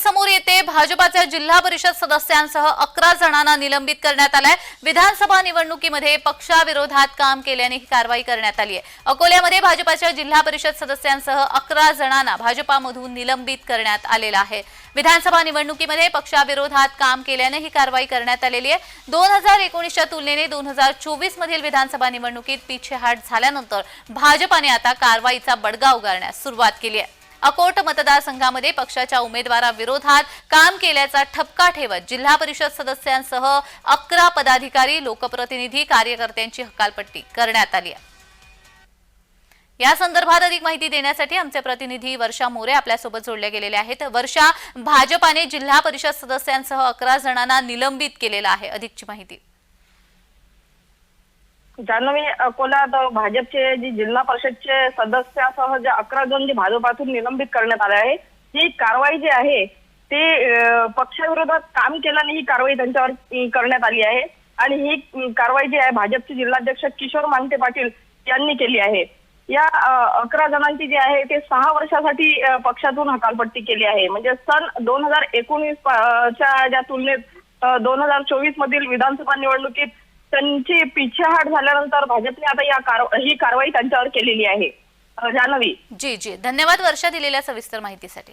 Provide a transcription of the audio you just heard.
समोर येते. भाजपाच्या जिल्हा परिषद सदस्यांसह अकरा जणांना निलंबित करण्यात आलाय. विधानसभा निवडणुकीमध्ये पक्षाविरोधात काम केल्याने ही कारवाई करण्यात आली आहे. अकोल्यामध्ये भाजपाच्या जिल्हा परिषद सदस्यांसह अकरा जणांना भाजपामधून निलंबित करण्यात आलेलं आहे. विधानसभा निवडणुकीमध्ये पक्षाविरोधात काम केल्याने ही कारवाई करण्यात आलेली आहे. दोन हजार एकोणीसच्या तुलनेने दोन हजार चोवीस मधील विधानसभा निवडणुकीत पिछेहाट झाल्यानंतर भाजपाने आता कारवाईचा बडगा उगारण्यास सुरुवात केली आहे. अकोट मतदारसंघामध्ये पक्षाच्या उमेदवाराविरोधात काम केल्याचा ठपका ठेवत जिल्हा परिषद सदस्यांसह अकरा पदाधिकारी लोकप्रतिनिधी कार्यकर्त्यांची हकालपट्टी करण्यात आली आहे. या संदर्भात अधिक माहिती देण्यासाठी आमचे प्रतिनिधी वर्षा मोरे आपल्यासोबत जोडले गेलेले आहेत. वर्षा भाजपाने जिल्हा परिषद सदस्यांसह अकरा जणांना निलंबित केलेलं आहे. अधिकची माहिती. जान्हवी अकोल्यात भाजपचे जी जिल्हा परिषदचे सदस्यासह जे अकरा जण जे भाजपातून निलंबित करण्यात आले आहे ही कारवाई जी आहे ते पक्षाविरोधात काम केल्याने ही कारवाई त्यांच्यावर करण्यात आली आहे. आणि ही कारवाई जी आहे भाजपचे जिल्हाध्यक्ष किशोर मांगते पाटील यांनी केली आहे. या अकरा जणांची जी आहे ते सहा वर्षासाठी पक्षातून हकालपट्टी केली आहे. म्हणजे सन दोन हजार एकोणीस च्या ज्या तुलनेत दोन हजार चोवीस मधील विधानसभा निवडणुकीत त्यांची पिछेहाट झाल्यानंतर भाजपने आता या कारवा, ही कारवाई त्यांच्यावर केलेली आहे. जानवी जी जी. धन्यवाद वर्षा दिलेल्या सविस्तर माहितीसाठी.